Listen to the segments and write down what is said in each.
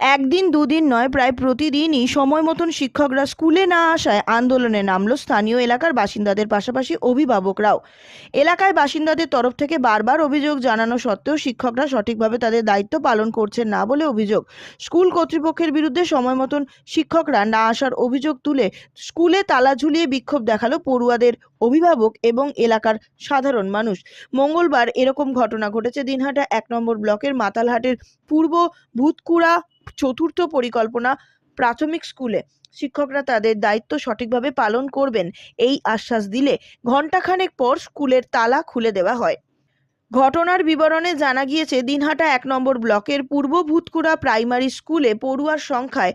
একদিন, দুদিন নয়, প্রায় প্রতিদিনই সময় মতন শিক্ষকরা স্কুলে না আসায় আন্দোলনে নামল স্থানীয় এলাকার বাসিন্দাদের পাশাপাশি অভিভাবকরাও। এলাকায় বাসিন্দাদের তরফ থেকে বারবার অভিযোগ জানানো সত্ত্বেও শিক্ষকরা সঠিকভাবে তাদের দায়িত্ব পালন করছেন না বলে অভিযোগ। স্কুল কর্তৃপক্ষের বিরুদ্ধে সময় মতন শিক্ষকরা না আসার অভিযোগ তুলে স্কুলে তালা ঝুলিয়ে বিক্ষোভ দেখাল পড়ুয়াদের অভিভাবক এবং এলাকার সাধারণ মানুষ। মঙ্গলবার এরকম ঘটনা ঘটেছে। দিনহাটা এক নম্বর ব্লকের মাতালহাটের পূর্ব ভূতকুড়া চতুর্থ পরিকল্পনা প্রাথমিক স্কুলে। শিক্ষকরা তাদের দায়িত্ব সঠিকভাবে পালন করবেন, এই আশ্বাস দিলে ঘণ্টাখানেক পর স্কুলের তালা খুলে দেওয়া হয়। ঘটনার বিবরণে জানা গিয়েছে, দিনহাটা এক নম্বর ব্লকের পূর্ব ভূতকুড়া প্রাইমারি স্কুলে পড়ুয়ার সংখ্যায়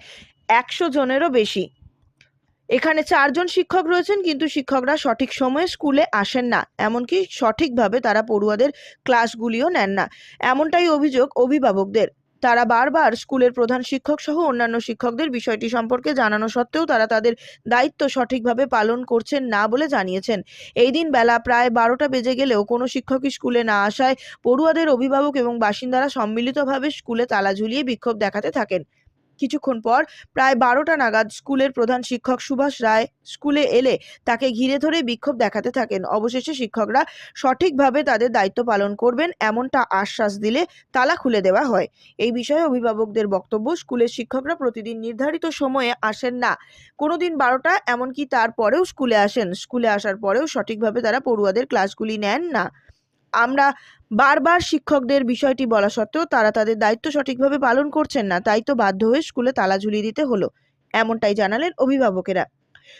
একশো জনেরও বেশি। এখানে চারজন শিক্ষক রয়েছেন, কিন্তু শিক্ষকরা সঠিক সময়ে স্কুলে আসেন না। এমনকি সঠিকভাবে তারা পড়ুয়াদের ক্লাসগুলিও নেন না। এমনটাই অভিযোগ অভিভাবকদের। তারা বারবার স্কুলের প্রধান শিক্ষক সহ অন্যান্য শিক্ষকদের বিষয়টি সম্পর্কে জানানো সত্ত্বেও তারা তাদের দায়িত্ব সঠিকভাবে পালন করছেন না বলে জানিয়েছেন। এই দিন বেলা প্রায় বারোটা বেজে গেলেও কোনো শিক্ষকই স্কুলে না আসায় পড়ুয়াদের অভিভাবক এবং বাসিন্দারা সম্মিলিতভাবে স্কুলে তালা ঝুলিয়ে বিক্ষোভ দেখাতে থাকেন। কিছুক্ষণ পর প্রায় বারোটা নাগাদ স্কুলের প্রধান শিক্ষক সুভাষ রায় স্কুলে এলে তাকে ঘিরে ধরে বিক্ষোভ দেখাতে থাকেন। অবশেষে শিক্ষকরা সঠিকভাবে তাদের দায়িত্ব পালন করবেন এমনটা আশ্বাস দিলে তালা খুলে দেওয়া হয়। এই বিষয়ে অভিভাবকদের বক্তব্য, স্কুলের শিক্ষকরা প্রতিদিন নির্ধারিত সময়ে আসেন না। কোনোদিন বারোটা, এমনকি তারপরেও স্কুলে আসেন। স্কুলে আসার পরেও সঠিকভাবে তারা পড়ুয়াদের ক্লাসগুলি নেন না। আমরা বারবার শিক্ষকদের বিষয়টি বলা সত্ত্বেও তারা তাদের দায়িত্ব সঠিকভাবে পালন করছেন না, তাই তো বাধ্য হয়ে স্কুলে তালা ঝুলিয়ে দিতে হলো, এমনটাই জানালেন অভিভাবকেরা।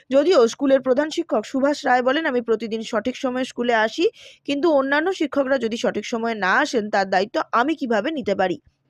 যদিও স্কুলের প্রধান শিক্ষক সুভাষ রায় বলেন, আমি প্রতিদিন সঠিক সময়ে স্কুলে আসি, কিন্তু অন্যান্য শিক্ষকরা যদি সঠিক সময়ে না আসেন, তার দায়িত্ব আমি কীভাবে নিতে পারি?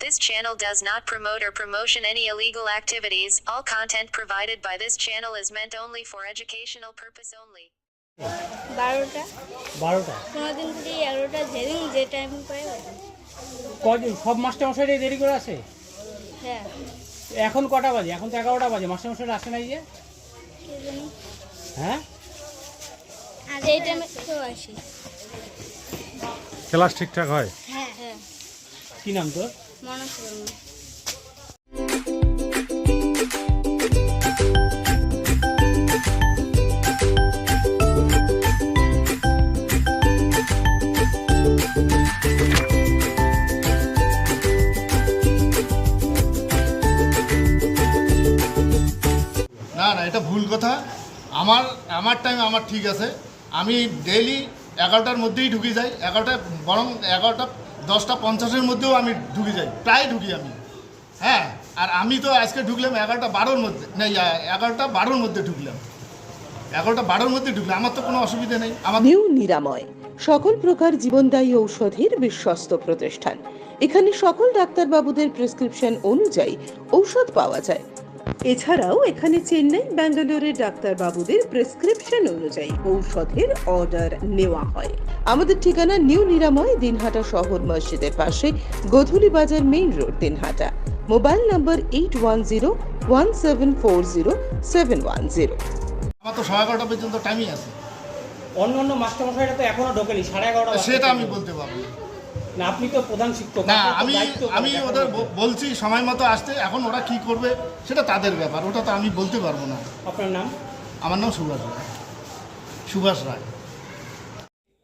This channel does not promote or promotion any illegal activities. All content provided by this channel is meant only for educational purpose only. বারোটা বারোটা কোনো দিন যদি এগারোটা যেদিন যে টাইম পাই। কদিন সব মাস্টারমশাইরাই দেরি করে আসে হ্যাঁ এখন কটা বাজে এখন তো এগারোটা বাজে মাস্টারমশাইরা আসে নাই যে হ্যাঁ আর এই টাইমে তো আসি ক্লাস ঠিকঠাক হয় হ্যাঁ হ্যাঁ কি নাম তোর মনে করুন না না, এটা ভুল কথা। আমার আমার টাইম আমার ঠিক আছে। আমি ডেইলি এগারোটার মধ্যেই ঢুকে যাই। এগারোটা, বরং এগারোটা দশটা পঞ্চাশের মধ্যেও আমি ঢুকে যাই, প্রায় ঢুকি আমি। হ্যাঁ আর আমি তো আজকে ঢুকলাম এগারোটা বারোর মধ্যে না এগারোটা বারোর মধ্যে ঢুকলাম। এগারোটা বারোর মধ্যে ঢুকলাম, আমার তো কোনো অসুবিধা নেই। আমার নিউ নিরাময়, সকল প্রকার জীবনদায়ী ঔষধের বিশ্বস্ত প্রতিষ্ঠান। এখানে সকল ডাক্তারবাবুদের প্রেসক্রিপশন অনুযায়ী ঔষধ পাওয়া যায়। এছাড়াও এখানে চেন্নাই ব্যাঙ্গালোরের ডাক্তারবাবুদের প্রেসক্রিপশন অনুযায়ী ঔষধের অর্ডার নেওয়া হয়। আমাদের ঠিকানা নিউ নিরাময় দিনহাটা শহর মসজিদের পাশে Godhuli Bazar main road Dinhata. Mobile number eight one zero one seven four zero seven one zero আমার তো সাড়ে এগারোটা পর্যন্ত টাইমই আছে। অন্য অন্য মাস্টারমশাইরা তো এখনও ঢোকেনি সাড়ে এগারোটা সেটা আমি বলতে পারব না। আপনি তো প্রধান শিক্ষক না আমি আমি ওদের বলছি সময় মতো আসতে এখন ওরা কি করবে সেটা তাদের ব্যাপার ওটা তো আমি বলতে পারব না। আপনার নাম? আমার নাম সুভাষ রায়। সুভাষ রায়।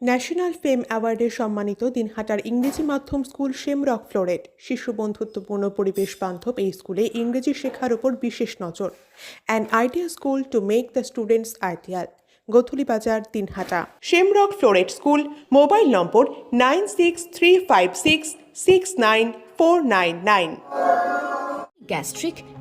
ন্যাশনাল ফেম অ্যাওয়ার্ডে সম্মানিত দিনহাটার ইংরেজি মাধ্যম স্কুল শেমরক ফ্লোরেট শিশু বন্ধুত্বপূর্ণ পরিবেশ বান্ধব এই স্কুলে ইংরেজি শেখার ওপর বিশেষ নজর। An idea school to make the students ideal Godhuli Bazar, Dinhata. Shamrock Florette school, mobile number nine six three five six six nine four nine nine. Gastric